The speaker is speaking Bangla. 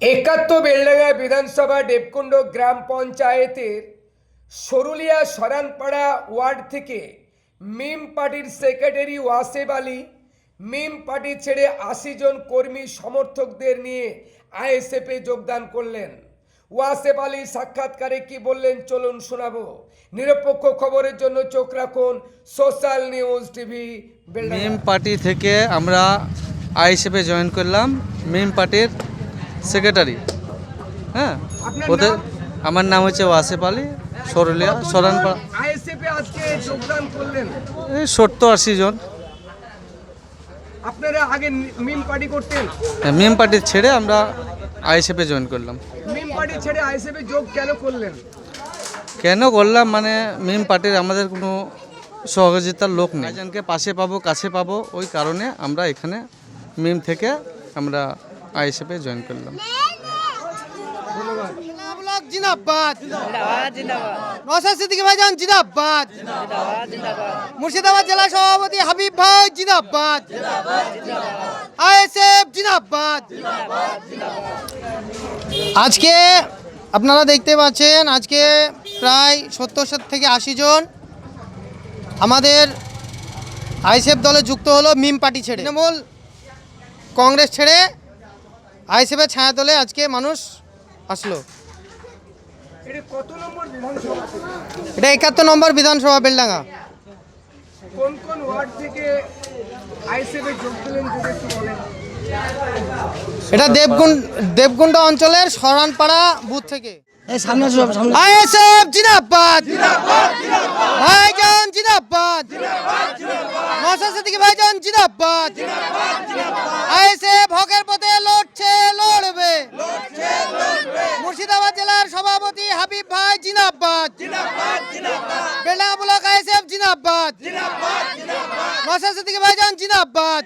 একাত্ম বেলডাঙ্গা বিধানসভা দেবকুণ্ড গ্রাম পঞ্চায়েতের সরুলিয়া সরানপাড়া ওয়ার্ড থেকে মিম পার্টির সেক্রেটারি ওয়াসেব আলী, মিম পার্টি ছেড়ে আশি জন কর্মী সমর্থকদের নিয়ে আইএসএফে যোগদান করলেন। ওয়াসেব আলী সাক্ষাৎকারে কি বললেন চলুন শোনাবো। নিরপেক্ষ খবরের জন্য চোখ রাখুন social news TV MIM party থেকে আমরা আইএসএফে জয়েন করলাম। মিম পার্টির সেক্রেটারি। হ্যাঁ? ওদের আমার নাম হচ্ছে ওয়াসেফ আলী সরলিয়া সরানপাড়া এই সত্তর আশি জন। আপনারা আগে মিম পার্টি করতেন? হ্যাঁ, মিম পার্টি ছেড়ে আমরা আইএসএফে জয়েন করলাম। মিম পার্টি ছেড়ে আইএসএফে যোগ কেন করলেন? কেন করলাম? মানে মিম পার্টির আমাদের কোনো সহযোগিতার লোক নেই। একজনকে পাশে পাবো কাছে পাবো ওই কারণে আমরা এখানে মিম থেকে আমরা আইএসএফে জয়েন করলাম। ব্লক জিন্দাবাদ। জিন্দাবাদ জিন্দাবাদ। নসাদ সিদ্দিকী ভাইজান জিন্দাবাদ। জিন্দাবাদ জিন্দাবাদ। মুর্শিদাবাদ জেলা সভাপতি হাবিব ভাই জিন্দাবাদ। আইএসএফ জিন্দাবাদ। আজকে আপনারা দেখতে পাচ্ছেন আজকে প্রায় সত্তর থেকে আশি জন আমাদের আইএসএফ দলে যুক্ত হলো মিম পার্টি ছেড়ে। তৃণমূল কংগ্রেস ছেড়ে আইএসএফের ছায়া দলে আজকে মানুষ আসলো। এটা কত নম্বর বিধানসভা? এটা একাত্তর নম্বর বিধানসভা বেলডাঙ্গা। কোন কোন ওয়ার্ড থেকে আইএসএফে যোগ দিলেন যদি একটু বলেন। এটা দেবগুন দেবগুন্ড অঞ্চলের সরানপাড়া বুথ থেকে। আইএসএফ জিন্দাবাদ। ভাইজান আইএসএফ হকের পথে লড়ছে লড়বে মুর্শিদাবাদ জেলার সভাপতি হাবিব ভাই জিন্দাবাদ বেলডাঙ্গা ব্লক আইএসএফ জিন্দাবাদ নসাদ সিদ্দিকী ভাইজান জিন্দাবাদ